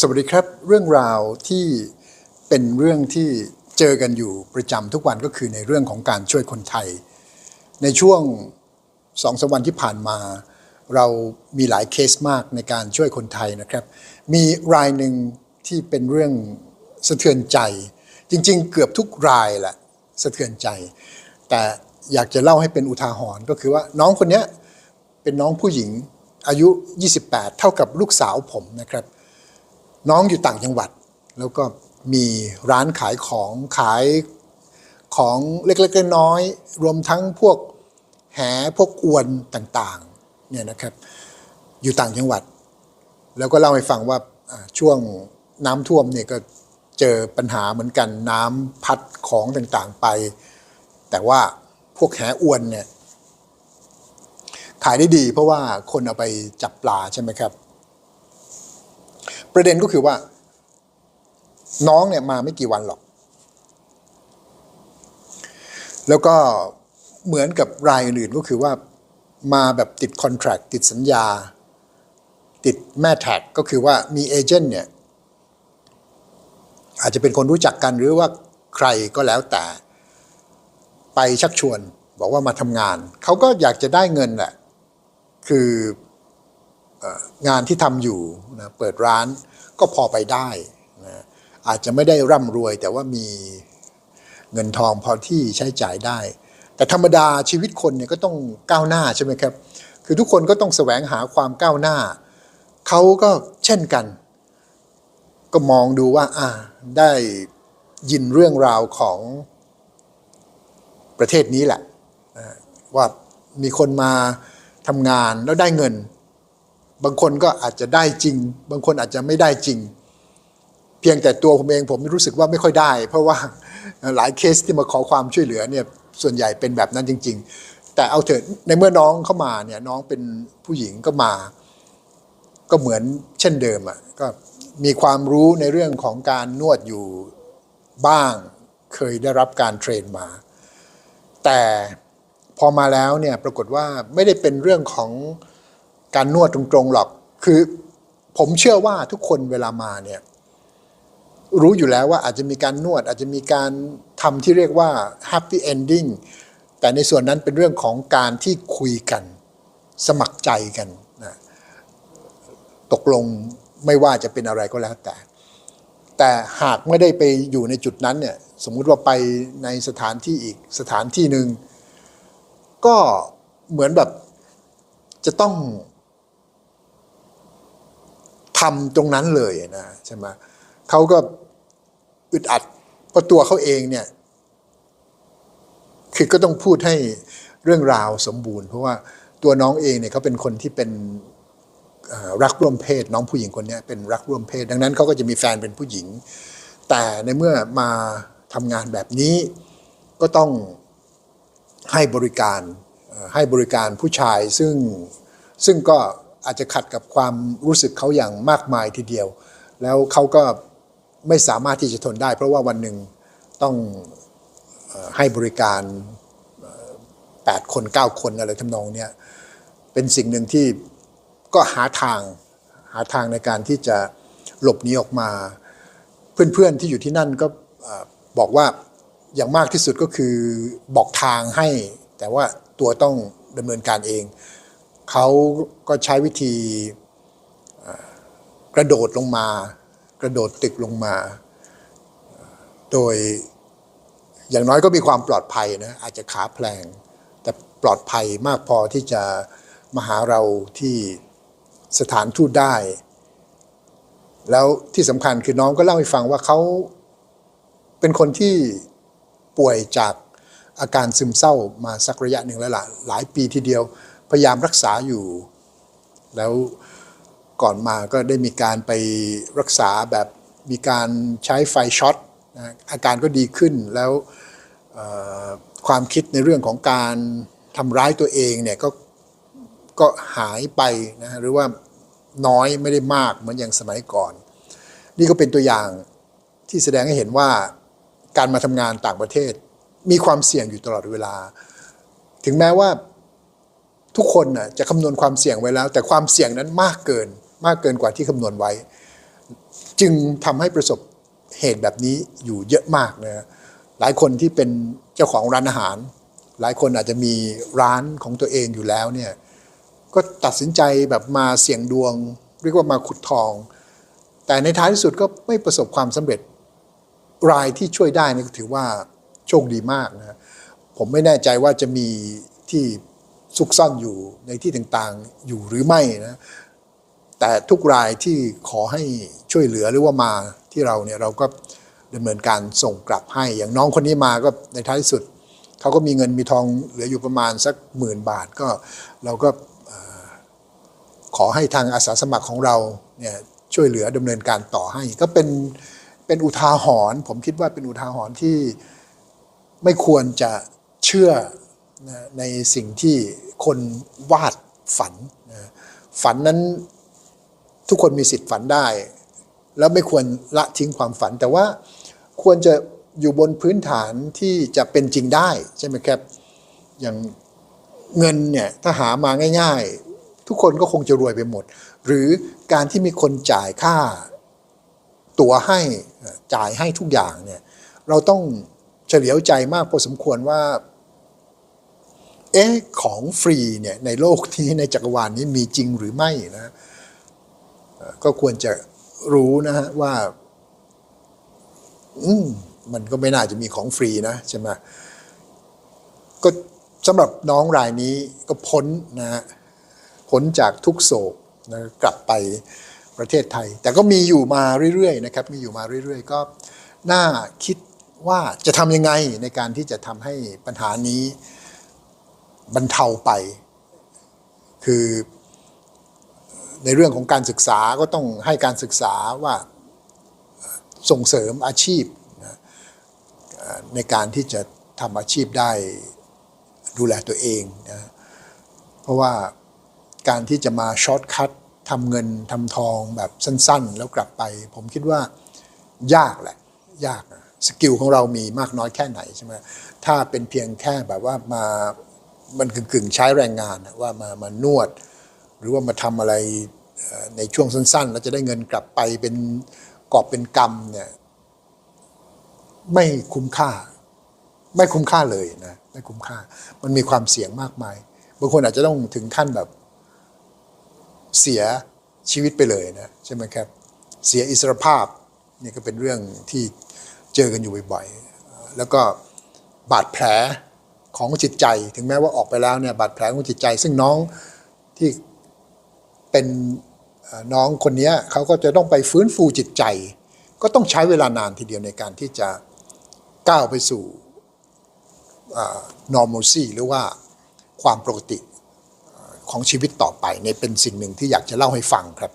สวัสดีครับ เรื่องราวที่เป็นเรื่องที่เจอกันอยู่ประจำทุกวันก็คือในเรื่องของการช่วยคนไทย ในช่วงสองสามวันที่ผ่านมา เรามีหลายเคสมากในการช่วยคนไทยนะครับ มีรายหนึ่งที่เป็นเรื่องสะเทือนใจ จริงๆ เกือบทุกรายแหละสะเทือนใจ แต่อยากจะเล่าให้เป็นอุทาหรณ์ก็คือว่าน้องคนนี้เป็นน้องผู้หญิงอายุ 28 เท่ากับลูกสาวผมนะครับ น้องอยู่ต่างจังหวัด แล้วก็มีร้านขายของขายของเล็กๆน้อยๆรวมทั้งพวกแหพวกอวนต่างๆเนี่ยนะครับอยู่ต่างจังหวัด แล้วก็เล่าให้ฟังว่าช่วงน้ำท่วมเนี่ยก็เจอปัญหาเหมือนกันน้ำพัดของต่างๆไป แต่ว่าพวกแหอวนเนี่ยขายได้ดีเพราะว่าคนเอาไปจับปลาใช่ไหมครับ ประเด็นก็คือว่า น้องเนี่ยมาไม่กี่วันหรอก แล้วก็เหมือนกับรายอื่นก็คือว่ามาแบบติดคอนแท c t ติดสัญญา ติดแม่แท็กก็คือว่ามีเอเจนต์เนี่ย อาจจะเป็นคนรู้จักกันหรือว่าใครก็แล้วแต่ ไปชักชวนบอกว่ามาทำงาน เขาก็อยากจะได้เงินแหละ คือ งานที่ทำอยู่นะเปิดร้านก็พอไปได้นะอาจจะไม่ได้ร่ำรวย แต่ว่ามีเงินทองพอที่ใช้จ่ายได้ แต่ธรรมดาชีวิตคนเนี่ยก็ต้องก้าวหน้าใช่ไหมครับ คือทุกคนก็ต้องแสวงหาความก้าวหน้า เขาก็เช่นกัน ก็มองดูว่าอ่าได้ยินเรื่องราวของประเทศนี้แหละนะว่ามีคนมาทำงานแล้วได้เงิน บางคนก็อาจจะได้จริง บางคนอาจจะไม่ได้จริง เพียงแต่ตัวผมเองผมรู้สึกว่าไม่ค่อยได้ เพราะว่าหลายเคสที่มาขอความช่วยเหลือเนี่ยส่วนใหญ่เป็นแบบนั้นจริง ๆ แต่เอาเถิดในเมื่อน้องเข้ามาเนี่ยน้องเป็นผู้หญิงก็มา ก็เหมือนเช่นเดิมอะก็มีความรู้ในเรื่องของการนวดอยู่บ้าง เคยได้รับการเทรนมา แต่พอมาแล้วเนี่ยปรากฏว่าไม่ได้เป็นเรื่องของ การนวดตรงๆหรอก คือผมเชื่อว่าทุกคนเวลามาเนี่ยรู้อยู่แล้วว่าอาจจะมีการนวดอาจจะมีการทำที่เรียกว่า happy ending แต่ในส่วนนั้นเป็นเรื่องของการที่คุยกัน สมัครใจกันนะตกลงไม่ว่าจะเป็นอะไรก็แล้วแต่ แต่หากไม่ได้ไปอยู่ในจุดนั้นเนี่ยสมมุติว่าไปในสถานที่อีกสถานที่หนึ่งก็เหมือนแบบจะต้อง ทำตรงนั้นเลยนะใช่ไหมเขาก็อึดอัดเพราะตัวเขาเองเนี่ยคือก็ต้องพูดให้เรื่องราวสมบูรณ์ เพราะว่าตัวน้องเองเนี่ยเขาเป็นคนที่เป็นรักร่วมเพศ น้องผู้หญิงคนนี้เป็นรักร่วมเพศ ดังนั้นเขาก็จะมีแฟนเป็นผู้หญิง แต่ในเมื่อมาทำงานแบบนี้ก็ต้องให้บริการให้บริการผู้ชายซึ่งซึ่งก็ อาจจะขัดกับความรู้สึกเขาอย่างมากมายทีเดียว แล้วเขาก็ไม่สามารถที่จะทนได้ เพราะว่าวันหนึ่งต้องให้บริการ 8 คน 9 คนอะไรทำนองเนี้ยเป็นสิ่งหนึ่งที่ก็หาทางหาทางในการที่จะหลบหนีออกมา เพื่อนๆที่อยู่ที่นั่นก็บอกว่าอย่างมากที่สุดก็คือบอกทางให้ แต่ว่าตัวต้องดำเนินการเอง เขาก็ใช้วิธีกระโดดลงมา กระโดดตึกลงมา โดยอย่างน้อยก็มีความปลอดภัยนะอาจจะขาแพลง แต่ปลอดภัยมากพอที่จะมาหาเราที่สถานทูตได้ แล้วที่สำคัญคือน้องก็เล่าให้ฟังว่าเขาเป็นคนที่ป่วยจากอาการซึมเศร้ามาสักระยะหนึ่งแล้วล่ะหลายปีทีเดียว พยายามรักษาอยู่ แล้วก่อนมาก็ได้มีการไปรักษาแบบมีการใช้ไฟช็อตนะอาการก็ดีขึ้นแล้วความคิดในเรื่องของการทำร้ายตัวเองเนี่ยก็ก็หายไปนะฮะหรือว่าน้อยไม่ได้มากเหมือนอย่างสมัยก่อน นี่ก็เป็นตัวอย่างที่แสดงให้เห็นว่าการมาทำงานต่างประเทศ มีความเสี่ยงอยู่ตลอดเวลา ถึงแม้ว่า ทุกคนน่ะจะคำนวณความเสี่ยงไว้แล้ว แต่ความเสี่ยงนั้นมากเกิน มากเกินกว่าที่คำนวณไว้ จึงทำให้ประสบเหตุแบบนี้อยู่เยอะมากนะฮะหลายคนที่เป็นเจ้าของร้านอาหาร หลายคนอาจจะมีร้านของตัวเองอยู่แล้วเนี่ยก็ตัดสินใจแบบมาเสี่ยงดวง เรียกว่ามาขุดทอง แต่ในท้ายที่สุดก็ไม่ประสบความสำเร็จรายที่ช่วยได้นี่ก็ถือว่าโชคดีมากนะผมไม่แน่ใจว่าจะมีที่ ซุกซ่อนอยู่ในที่ต่างๆอยู่หรือไม่นะแต่ทุกรายที่ขอให้ช่วยเหลือหรือว่ามาที่เราเนี่ยเราก็ดำเนินการส่งกลับให้อย่างน้องคนนี้มาก็ในท้ายสุดเขาก็มีเงินมีทองเหลืออยู่ประมาณสักหมื่นบาทก็เราก็ขอให้ทางอาสาสมัครของเราเนี่ยช่วยเหลือดำเนินการต่อให้ ก็เป็นเป็นอุทาหรณ์ผมคิดว่าเป็นอุทาหรณ์ที่ไม่ควรจะเชื่อ นะในสิ่งที่คนวาดฝันนะฝันนั้นทุกคนมีสิทธิ์ฝันได้ แล้วไม่ควรละทิ้งความฝัน แต่ว่าควรจะอยู่บนพื้นฐานที่จะเป็นจริงได้ใช่ไหมครับอย่างเงินเนี่ยถ้าหามาง่าย ๆ ทุกคนก็คงจะรวยไปหมด หรือการที่มีคนจ่ายค่าตั๋วให้จ่ายให้ทุกอย่างเนี่ยเราต้องเฉลียวใจมากพอสมควรว่า เอ๊ะของฟรีเนี่ยในโลกนี้ในจักรวาลนี้มีจริงหรือไม่นะก็ควรจะรู้นะฮะว่า อืมมันก็ไม่น่าจะมีของฟรีนะใช่ไหมก็สำหรับน้องรายนี้ก็พ้นนะฮะพ้นจากทุกโศกนะกลับไปประเทศไทย แต่ก็มีอยู่มาเรื่อยๆนะครับ มีอยู่มาเรื่อยๆ ก็น่าคิดว่าจะทำยังไงในการที่จะทำให้ปัญหานี้ บรรเทาไป คือในเรื่องของการศึกษาก็ต้องให้การศึกษาว่าส่งเสริมอาชีพนะในการที่จะทำอาชีพได้ดูแลตัวเองนะเพราะว่าการที่จะมาช็อตคัททำเงินทำทองแบบสั้นๆ แล้วกลับไป ผมคิดว่ายากแหละ ยากสกิลของเรามีมากน้อยแค่ไหนใช่ไหมถ้าเป็นเพียงแค่แบบว่ามา มันกึ่งๆใช้แรงงานว่ามา มานวด หรือว่ามาทำอะไรในช่วงสั้นๆ แล้วจะได้เงินกลับไปเป็นกอบเป็นกรรมเนี่ยไม่คุ้มค่า ไม่คุ้มค่าเลยนะไม่คุ้มค่า มันมีความเสี่ยงมากมายบางคนอาจจะต้องถึงขั้นแบบเสียชีวิตไปเลยนะใช่ไหมครับ เสียอิสรภาพนี่ก็เป็นเรื่องที่เจอกันอยู่บ่อยๆแล้วก็บาดแผล ของจิตใจ ถึงแม้ว่าออกไปแล้วเนี่ยบาดแผลของจิตใจ ซึ่งน้องที่เป็นน้องคนนี้เขาก็จะต้องไปฟื้นฟูจิตใจ ก็ต้องใช้เวลานานทีเดียวในการที่จะก้าวไปสู่เอ่อ normalcy หรือว่าความปกติของชีวิตต่อไปเนี่ยเป็นสิ่งหนึ่งที่อยากจะเล่าให้ฟังครับ